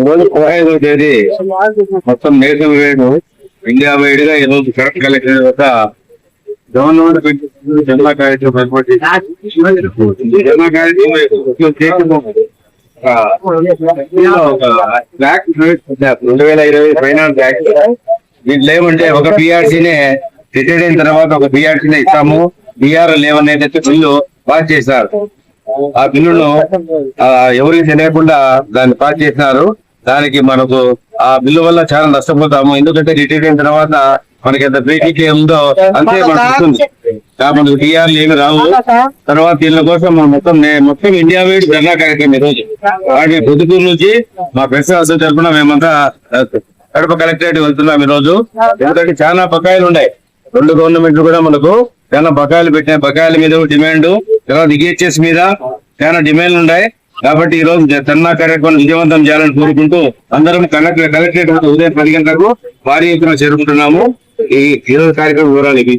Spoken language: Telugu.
ఈరోజు పదహైదవ తేదీ. మొత్తం నేషనల్ వైడ్. ఇండియా వైడ్గా ఈరోజు కరెక్ట్ కలెక్టర్ యొక్క గవర్నమెంట్ పెట్టిన జన్మ కార్యక్రమం ఏర్పాటు చేసి జన్మ కార్యక్రమం రెండు వేల ఇరవై ఫైనాన్స్ యాక్ట్. దీంట్లో ఏమంటే ఒక పిఆర్సీనే రిటైర్ అయిన తర్వాత ఒక పిఆర్సీనే ఇస్తాము. బిఆర్ లేవన్ ఏదైతే బిల్లు పాస్ చేశారు. ఆ బిల్లును ఎవరికి తెలియకుండా దాన్ని పాస్ చేసినారు. దానికి మనకు ఆ బిల్లు వల్ల చాలా నష్టపోతాము. ఎందుకంటే రిటైర్ అయిన తర్వాత మనకి ఎంత బేసిక్ ఉందో అంతే మనకు వస్తుంది మనకు టీఆర్లు ఏమి రావు. తర్వాత దీని కోసం మనం మొత్తం మొత్తం ఇండియా వైడ్ ధర్నా కార్యక్రమం ఈ రోజు వాటి పొద్దుటూరు నుంచి మా ప్రెస్ అసలు తరఫున మేమంతా కడప కలెక్టరేట్ వెళ్తున్నాం ఈ రోజు ఎందుకంటే చాలా బకాయిలు ఉన్నాయి రెండు గవర్నమెంట్లు కూడా మనకు చాలా బకాయిలు పెట్టిన బకాయిల మీద డిమాండ్ తర్వాత ఈహెచ్ఎస్ మీద చాలా డిమాండ్లు ఉన్నాయి. కాబట్టి ఈ రోజు ధర్నా కార్యక్రమం విజయవంతం చేయాలని కోరుకుంటూ అందరం కలెక్టర్ కలెక్టరేట్ ఉదయం పది గంటలకు భారీ ఎత్తున చేరుకుంటున్నాము. ఈ ఈ రోజు కార్యక్రమం వివరాలు ఇవి.